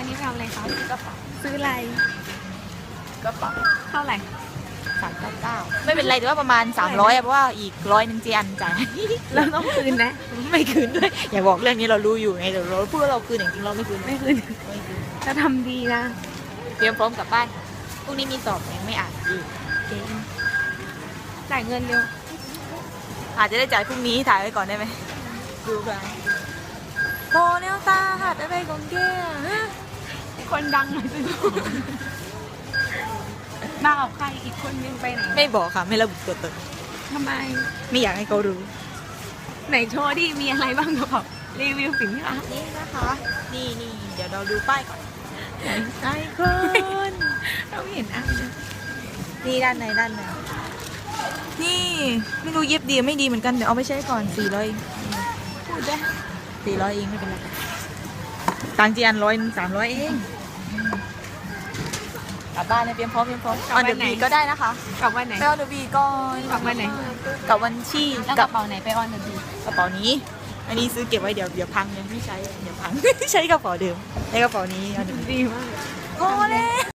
วันนี้ไปเอาอะไรคะกระเป๋าซื้ออะไรกระเป๋าเท่าไหร่สามเก้าเก้าไม่เป็นไรแต่ว่าประมาณสามร้อยเพราะว่าอีกร้อยหนึ่งเจียนจ่ายเราต้องคืนนะ ไม่คืนด้วย อย่าบอกเรื่องนี้เรารู้อยู่ไงแต่เราพูดว่าเราคืนจริงๆเราไม่คืนไม่คืนไม่คืนจะทำดีนะเตรียมพร้อมกลับบ้านพรุ่งนี้มีสอบยังไม่อ่านอีกเก่งจ่ายเงินเร็วอาจจะได้จ่ายพรุ่งนี้ถ่ายไว้ก่อนได้ไหมดูกันโบแนวตาหัดอะไรของแกอะฮะ คนดังหน่อยสิมากับใครอีกคนนึงไปไหนไม่บอกค่ะ ไม่ระบุตัวตนทำไม ไม่อยากให้เขารู้ ไหนโชว์ดิมีอะไรบ้างกระเป๋ารีวิวสินค้านี่นะคะ นี่นี่เดี๋ยวเราดูป้ายก่อนไอคอนเราไม่เห็นอะนี่ด้านในด้านในนี่ไม่รู้เย็บดีไม่ดีเหมือนกันเดี๋ยวเอาไปใช้ก่อนสี่ร้อยพูดได้สี่ร้อยเองไม่เป็นไรตังค์จีอันร้อยสามร้อยเอง กลับบ้านเลยเตรียมพร้อมเตรียมพร้อมออนเดอะบีก็ได้นะคะกลับวันไหน ไปออนเดอะบีก่อนกลับวันไหนกับวันที่แล้วกกัระบเป๋าไหนไปออนเดอะบีกระเป๋านี้ อันนี้ซื้อเก็บไว้เดี๋ยวเดี๋ยวพังเนี่ยไม่ใช้เดี๋ยวพัง ใช้กระเป๋าเดิมใช้กระเป๋านี้เอาเดี๋ยวดีมาก พอแล้ว